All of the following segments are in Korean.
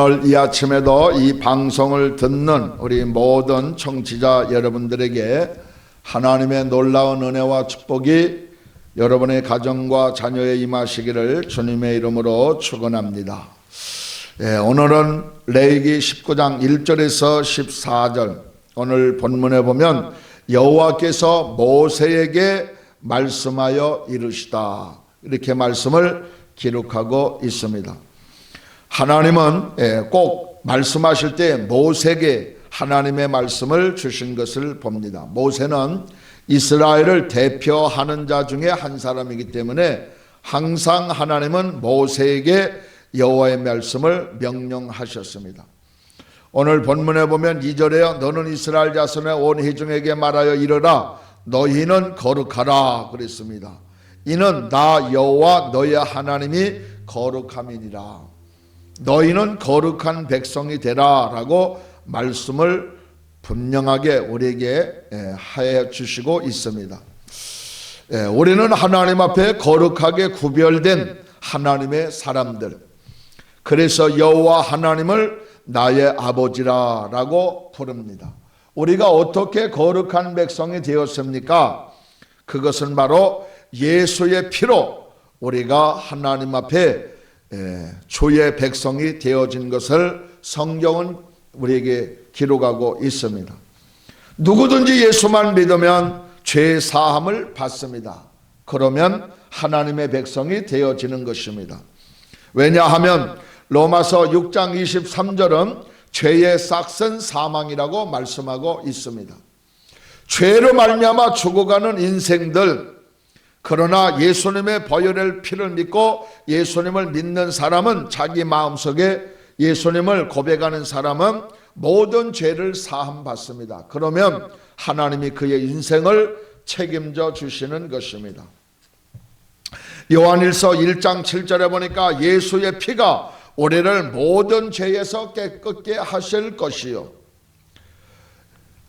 오늘 이 아침에도 이 방송을 듣는 우리 모든 청취자 여러분들에게 하나님의 놀라운 은혜와 축복이 여러분의 가정과 자녀에 임하시기를 주님의 이름으로 축원합니다. 예, 오늘은 레이기 19장 1절에서 14절 오늘 본문에 보면 여호와께서 모세에게 말씀하여 이르시다 이렇게 말씀을 기록하고 있습니다. 하나님은 예, 꼭 말씀하실 때 모세에게 하나님의 말씀을 주신 것을 봅니다. 모세는 이스라엘을 대표하는 자 중에 한 사람이기 때문에 항상 하나님은 모세에게 여호와의 말씀을 명령하셨습니다. 오늘 본문에 보면 2절에 너는 이스라엘 자손의 온 회중에게 말하여 이르라 너희는 거룩하라 그랬습니다. 이는 나 여호와 너희 하나님이 거룩함이니라. 너희는 거룩한 백성이 되라라고 말씀을 분명하게 우리에게 예, 하여 주시고 있습니다. 예, 우리는 하나님 앞에 거룩하게 구별된 하나님의 사람들. 그래서 여호와 하나님을 나의 아버지라라고 부릅니다. 우리가 어떻게 거룩한 백성이 되었습니까? 그것은 바로 예수의 피로 우리가 하나님 앞에 예, 주의 백성이 되어진 것을 성경은 우리에게 기록하고 있습니다. 누구든지 예수만 믿으면 죄 사함을 받습니다. 그러면 하나님의 백성이 되어지는 것입니다. 왜냐하면 로마서 6장 23절은 죄의 싹슨 사망이라고 말씀하고 있습니다. 죄로 말미암아 죽어가는 인생들 그러나 예수님의 보혈의 피를 믿고 예수님을 믿는 사람은 자기 마음속에 예수님을 고백하는 사람은 모든 죄를 사함 받습니다. 그러면 하나님이 그의 인생을 책임져 주시는 것입니다. 요한일서 1장 7절에 보니까 예수의 피가 우리를 모든 죄에서 깨끗게 하실 것이요.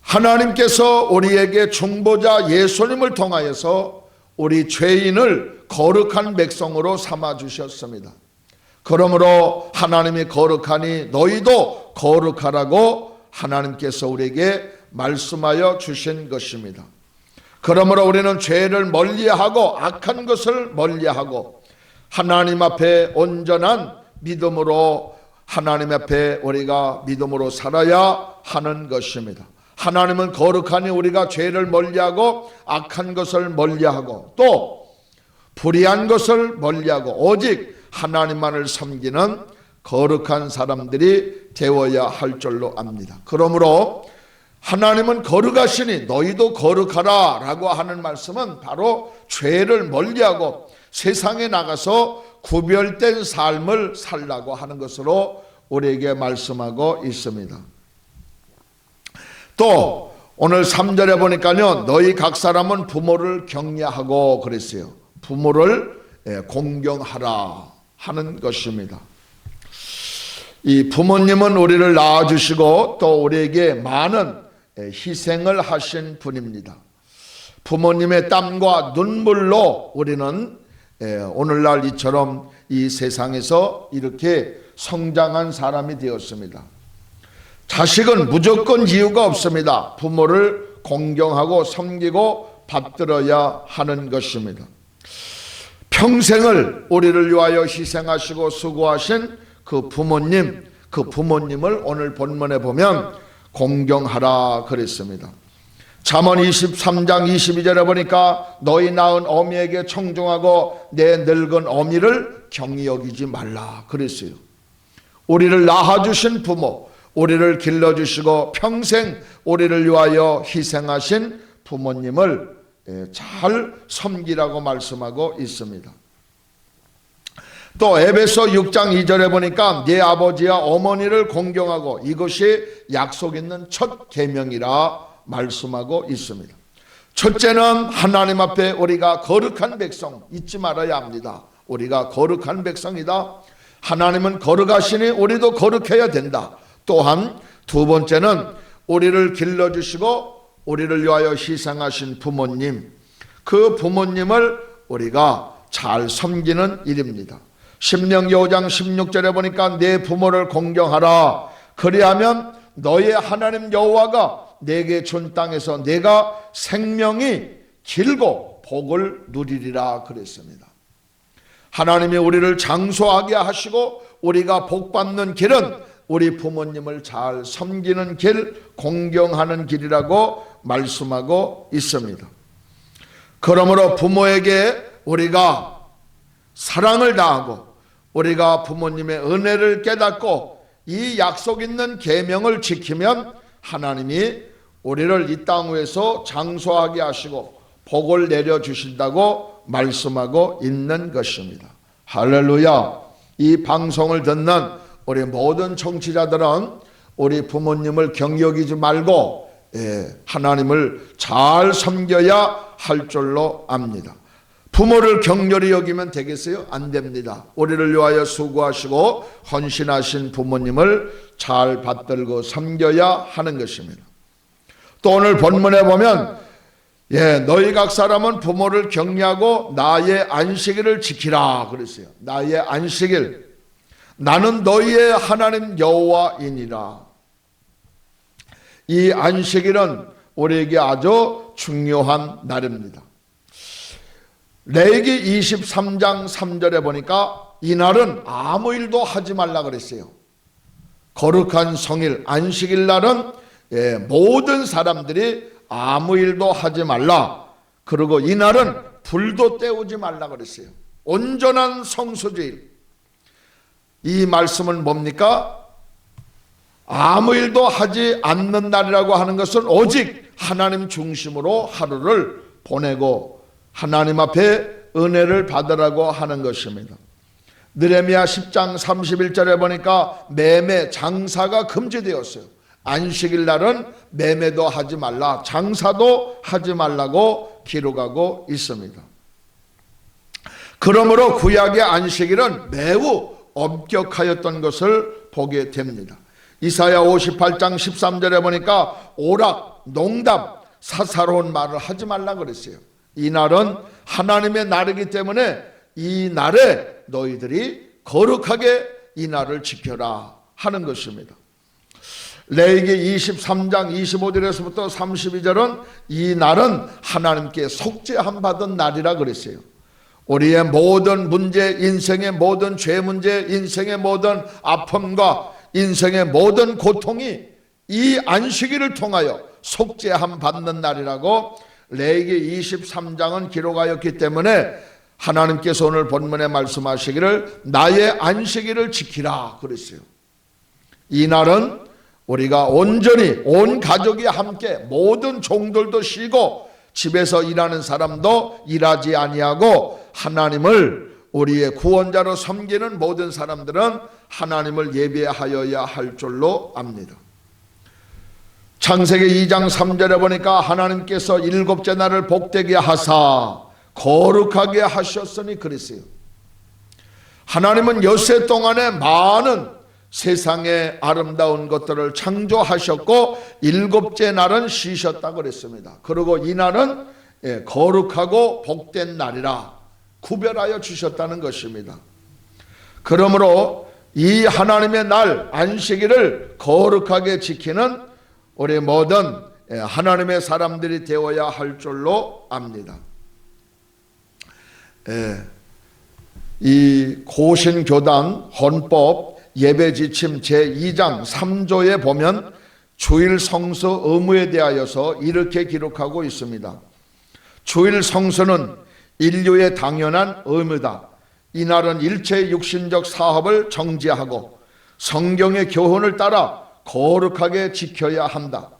하나님께서 우리에게 중보자 예수님을 통하여서 우리 죄인을 거룩한 백성으로 삼아 주셨습니다. 그러므로 하나님이 거룩하니 너희도 거룩하라고 하나님께서 우리에게 말씀하여 주신 것입니다. 그러므로 우리는 죄를 멀리하고 악한 것을 멀리하고 하나님 앞에 온전한 믿음으로 하나님 앞에 우리가 믿음으로 살아야 하는 것입니다. 하나님은 거룩하니 우리가 죄를 멀리하고 악한 것을 멀리하고 또 불의한 것을 멀리하고 오직 하나님만을 섬기는 거룩한 사람들이 되어야 할 줄로 압니다. 그러므로 하나님은 거룩하시니 너희도 거룩하라 라고 하는 말씀은 바로 죄를 멀리하고 세상에 나가서 구별된 삶을 살라고 하는 것으로 우리에게 말씀하고 있습니다. 또 오늘 3절에 보니까요. 너희 각 사람은 부모를 경외하고 그랬어요. 부모를 예, 공경하라 하는 것입니다. 이 부모님은 우리를 낳아주시고 또 우리에게 많은 예, 희생을 하신 분입니다. 부모님의 땀과 눈물로 우리는 예, 오늘날 이처럼 이 세상에서 이렇게 성장한 사람이 되었습니다. 자식은 무조건 이유가 없습니다. 부모를 공경하고 섬기고 받들어야 하는 것입니다. 평생을 우리를 위하여 희생하시고 수고하신 그 부모님, 그 부모님을 오늘 본문에 보면 공경하라 그랬습니다. 잠언 23장 22절에 보니까 너희 낳은 어미에게 청종하고 내 늙은 어미를 경히 여기지 말라 그랬어요. 우리를 낳아주신 부모, 우리를 길러주시고 평생 우리를 위하여 희생하신 부모님을 예, 잘 섬기라고 말씀하고 있습니다. 또 에베소 6장 2절에 보니까 네 아버지와 어머니를 공경하고 이것이 약속 있는 첫 계명이라 말씀하고 있습니다. 첫째는 하나님 앞에 우리가 거룩한 백성 잊지 말아야 합니다. 우리가 거룩한 백성이다. 하나님은 거룩하시니 우리도 거룩해야 된다. 또한 두 번째는 우리를 길러주시고 우리를 위하여 희생하신 부모님, 그 부모님을 우리가 잘 섬기는 일입니다. 신명기 5장 16절에 보니까 내 부모를 공경하라. 그리하면 너의 하나님 여호와가 내게 준 땅에서 내가 생명이 길고 복을 누리리라 그랬습니다. 하나님이 우리를 장수하게 하시고 우리가 복 받는 길은 우리 부모님을 잘 섬기는 길, 공경하는 길이라고 말씀하고 있습니다. 그러므로 부모에게 우리가 사랑을 다하고 우리가 부모님의 은혜를 깨닫고 이 약속 있는 계명을 지키면 하나님이 우리를 이 땅 위에서 장수하게 하시고 복을 내려 주신다고 말씀하고 있는 것입니다. 할렐루야. 이 방송을 듣는 우리 모든 청취자들은 우리 부모님을 경여기지 말고 예, 하나님을 잘 섬겨야 할 줄로 압니다. 부모를 격렬히 여기면 되겠어요? 안 됩니다. 우리를 위하여 수고하시고 헌신하신 부모님을 잘 받들고 섬겨야 하는 것입니다. 또 오늘 본문에 보면 예, 너희 각 사람은 부모를 격려하고 나의 안식일을 지키라 그랬어요. 나의 안식일. 나는 너희의 하나님 여호와이니라. 이 안식일은 우리에게 아주 중요한 날입니다. 레기 23장 3절에 보니까 이날은 아무 일도 하지 말라 그랬어요. 거룩한 성일 안식일 날은 예, 모든 사람들이 아무 일도 하지 말라. 그리고 이날은 불도 때우지 말라 그랬어요. 온전한 성수주일. 이 말씀은 뭡니까? 아무 일도 하지 않는 날이라고 하는 것은 오직 하나님 중심으로 하루를 보내고 하나님 앞에 은혜를 받으라고 하는 것입니다. 느레미야 10장 31절에 보니까 매매 장사가 금지되었어요. 안식일 날은 매매도 하지 말라, 장사도 하지 말라고 기록하고 있습니다. 그러므로 구약의 안식일은 매우 엄격하였던 것을 보게 됩니다. 이사야 58장 13절에 보니까 오락, 농담, 사사로운 말을 하지 말라 그랬어요. 이 날은 하나님의 날이기 때문에 이 날에 너희들이 거룩하게 이 날을 지켜라 하는 것입니다. 레이기 23장 25절에서부터 32절은 이 날은 하나님께 속죄함 받은 날이라 그랬어요. 우리의 모든 문제, 인생의 모든 죄 문제, 인생의 모든 아픔과 인생의 모든 고통이 이 안식일을 통하여 속죄함 받는 날이라고 레이기 23장은 기록하였기 때문에 하나님께서 오늘 본문에 말씀하시기를 나의 안식일을 지키라 그랬어요. 이 날은 우리가 온전히 온 가족이 함께 모든 종들도 쉬고 집에서 일하는 사람도 일하지 아니하고 하나님을 우리의 구원자로 섬기는 모든 사람들은 하나님을 예배하여야 할 줄로 압니다. 창세기 2장 3절에 보니까 하나님께서 일곱째 날을 복되게 하사 거룩하게 하셨으니 그랬어요. 하나님은 여세 동안에 많은 세상의 아름다운 것들을 창조하셨고 일곱째 날은 쉬셨다고 그랬습니다. 그리고 이 날은 예, 거룩하고 복된 날이라 구별하여 주셨다는 것입니다. 그러므로 이 하나님의 날 안식일을 거룩하게 지키는 우리 모든 예, 하나님의 사람들이 되어야 할 줄로 압니다. 예, 이 고신교단 헌법 예배 지침 제2장 3조에 보면 주일 성수 의무에 대하여서 이렇게 기록하고 있습니다. 주일 성수는 인류의 당연한 의무다. 이날은 일체 육신적 사업을 정지하고 성경의 교훈을 따라 거룩하게 지켜야 한다.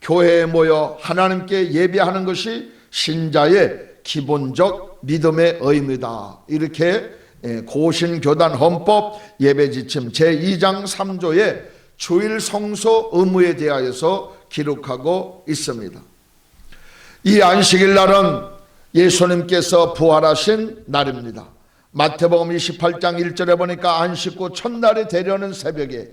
교회에 모여 하나님께 예배하는 것이 신자의 기본적 믿음의 의무다. 이렇게 예, 고신교단 헌법 예배지침 제2장 3조의 주일 성소 의무에 대하여서 기록하고 있습니다. 이 안식일 날은 예수님께서 부활하신 날입니다. 마태복음 28장 1절에 보니까 안식 후 첫날이 되려는 새벽에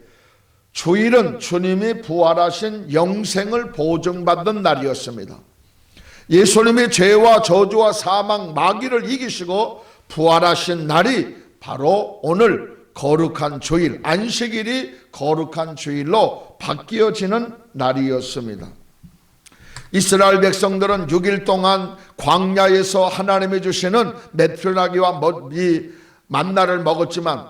주일은 주님이 부활하신 영생을 보증받은 날이었습니다. 예수님이 죄와 저주와 사망, 마귀를 이기시고 부활하신 날이 바로 오늘 거룩한 주일, 안식일이 거룩한 주일로 바뀌어지는 날이었습니다. 이스라엘 백성들은 6일 동안 광야에서 하나님이 주시는 메트라기와 이 만나를 먹었지만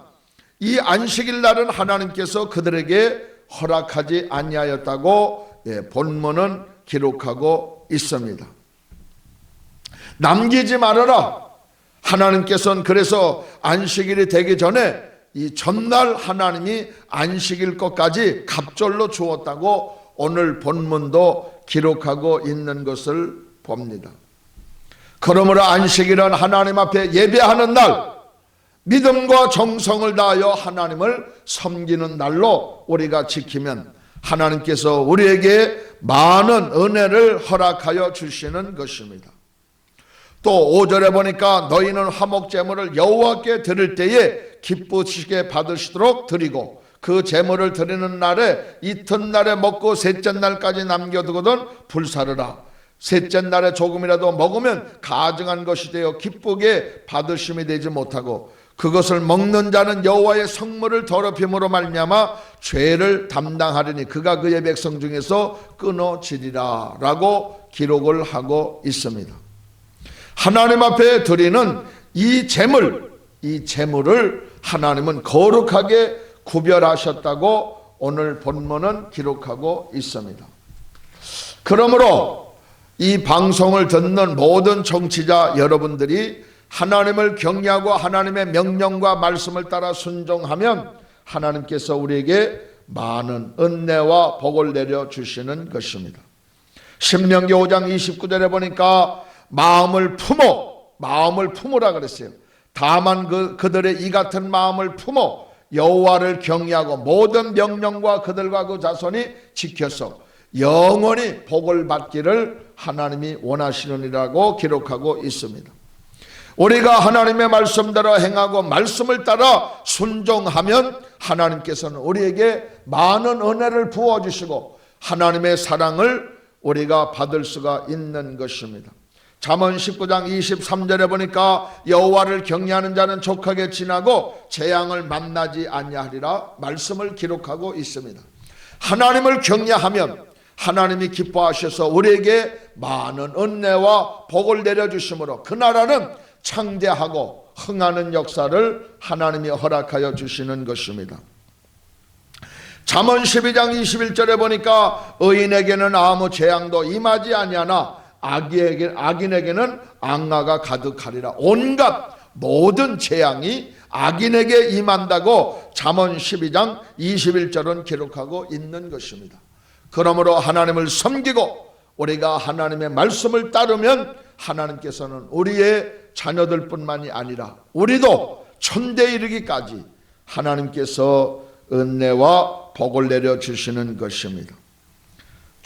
이 안식일 날은 하나님께서 그들에게 허락하지 아니하였다고 예, 본문은 기록하고 있습니다. 남기지 말아라. 하나님께서는 그래서 안식일이 되기 전에 이 전날 하나님이 안식일 것까지 갑절로 주었다고 오늘 본문도 기록하고 있는 것을 봅니다. 그러므로 안식일은 하나님 앞에 예배하는 날, 믿음과 정성을 다하여 하나님을 섬기는 날로 우리가 지키면 하나님께서 우리에게 많은 은혜를 허락하여 주시는 것입니다. 또 5절에 보니까 너희는 화목 제물을 여호와께 드릴 때에 기쁘시게 받으시도록 드리고 그 제물을 드리는 날에 이튿날에 먹고 셋째 날까지 남겨두거든 불사르라. 셋째 날에 조금이라도 먹으면 가증한 것이 되어 기쁘게 받으심이 되지 못하고 그것을 먹는 자는 여호와의 성물을 더럽힘으로 말미암아 죄를 담당하리니 그가 그의 백성 중에서 끊어지리라라고 기록을 하고 있습니다. 하나님 앞에 드리는 이 재물, 이 재물을 하나님은 거룩하게 구별하셨다고 오늘 본문은 기록하고 있습니다. 그러므로 이 방송을 듣는 모든 정치자 여러분들이 하나님을 경외하고 하나님의 명령과 말씀을 따라 순종하면 하나님께서 우리에게 많은 은혜와 복을 내려 주시는 것입니다. 신명기 5장 29절에 보니까 마음을 품어 마음을 품으라 그랬어요. 다만 그 그들의 이 같은 마음을 품어 여호와를 경외하고 모든 명령과 그들과 그 자손이 지켜서 영원히 복을 받기를 하나님이 원하시느니라고 기록하고 있습니다. 우리가 하나님의 말씀대로 행하고 말씀을 따라 순종하면 하나님께서는 우리에게 많은 은혜를 부어 주시고 하나님의 사랑을 우리가 받을 수가 있는 것입니다. 잠언 19장 23절에 보니까 여호와를 경외하는 자는 족하게 지나고 재앙을 만나지 아니하리라 말씀을 기록하고 있습니다. 하나님을 경외하면 하나님이 기뻐하셔서 우리에게 많은 은혜와 복을 내려 주심으로 그 나라는 창대하고 흥하는 역사를 하나님이 허락하여 주시는 것입니다. 잠언 12장 21절에 보니까 의인에게는 아무 재앙도 임하지 아니하나 악인에게, 악인에게는 악마가 가득하리라. 온갖 모든 재앙이 악인에게 임한다고 잠언 12장 21절은 기록하고 있는 것입니다. 그러므로 하나님을 섬기고 우리가 하나님의 말씀을 따르면 하나님께서는 우리의 자녀들뿐만이 아니라 우리도 천대 이르기까지 하나님께서 은혜와 복을 내려 주시는 것입니다.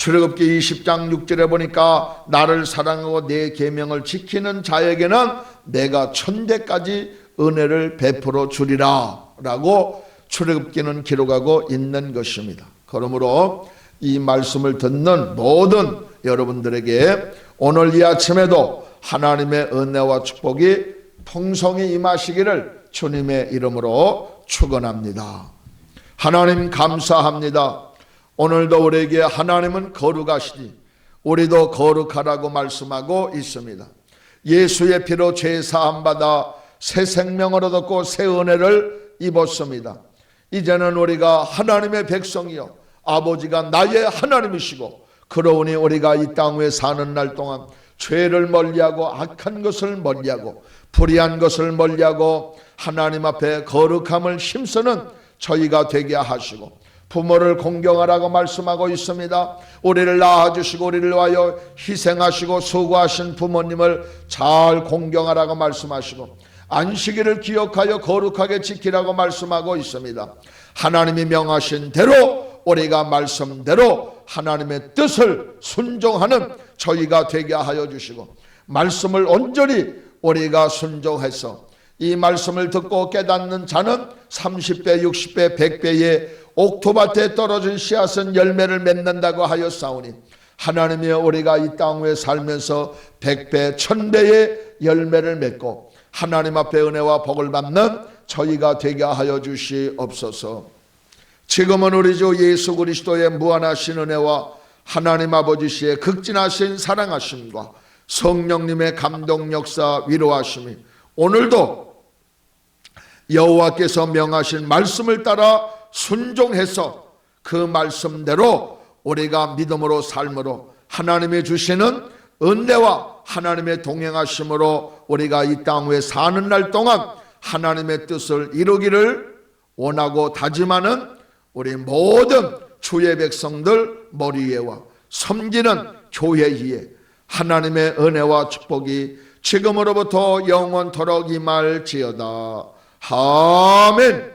출애굽기 20장 6절에 보니까 나를 사랑하고 내 계명을 지키는 자에게는 내가 천대까지 은혜를 베풀어 주리라라고 출애굽기는 기록하고 있는 것입니다. 그러므로 이 말씀을 듣는 모든 여러분들에게 오늘 이 아침에도 하나님의 은혜와 축복이 풍성히 임하시기를 주님의 이름으로 축원합니다. 하나님 감사합니다. 오늘도 우리에게 하나님은 거룩하시니 우리도 거룩하라고 말씀하고 있습니다. 예수의 피로 죄 사함 받아 새 생명을 얻었고 새 은혜를 입었습니다. 이제는 우리가 하나님의 백성이요 아버지가 나의 하나님이시고 그러오니 우리가 이 땅 위에 사는 날 동안 죄를 멀리하고 악한 것을 멀리하고 불의한 것을 멀리하고 하나님 앞에 거룩함을 힘쓰는 저희가 되게 하시고 부모를 공경하라고 말씀하고 있습니다. 우리를 낳아주시고 우리를 위하여 희생하시고 수고하신 부모님을 잘 공경하라고 말씀하시고 안식일을 기억하여 거룩하게 지키라고 말씀하고 있습니다. 하나님이 명하신 대로 우리가 말씀대로 하나님의 뜻을 순종하는 저희가 되게 하여 주시고 말씀을 온전히 우리가 순종해서 이 말씀을 듣고 깨닫는 자는 30배, 60배, 100배의 옥토밭에 떨어진 씨앗은 열매를 맺는다고 하였사오니 하나님이 우리가 이 땅 위에 살면서 100배, 1000배의 열매를 맺고 하나님 앞에 은혜와 복을 받는 저희가 되게 하여 주시옵소서. 지금은 우리 주 예수 그리스도의 무한하신 은혜와 하나님 아버지의 극진하신 사랑하심과 성령님의 감동 역사 위로하심이 오늘도 여호와께서 명하신 말씀을 따라 순종해서 그 말씀대로 우리가 믿음으로 삶으로 하나님이 주시는 은혜와 하나님의 동행하심으로 우리가 이 땅 위에 사는 날 동안 하나님의 뜻을 이루기를 원하고 다짐하는 우리 모든 주의 백성들 머리 위에와 섬기는 교회 위에 하나님의 은혜와 축복이 지금으로부터 영원토록 임할지어다. 아멘.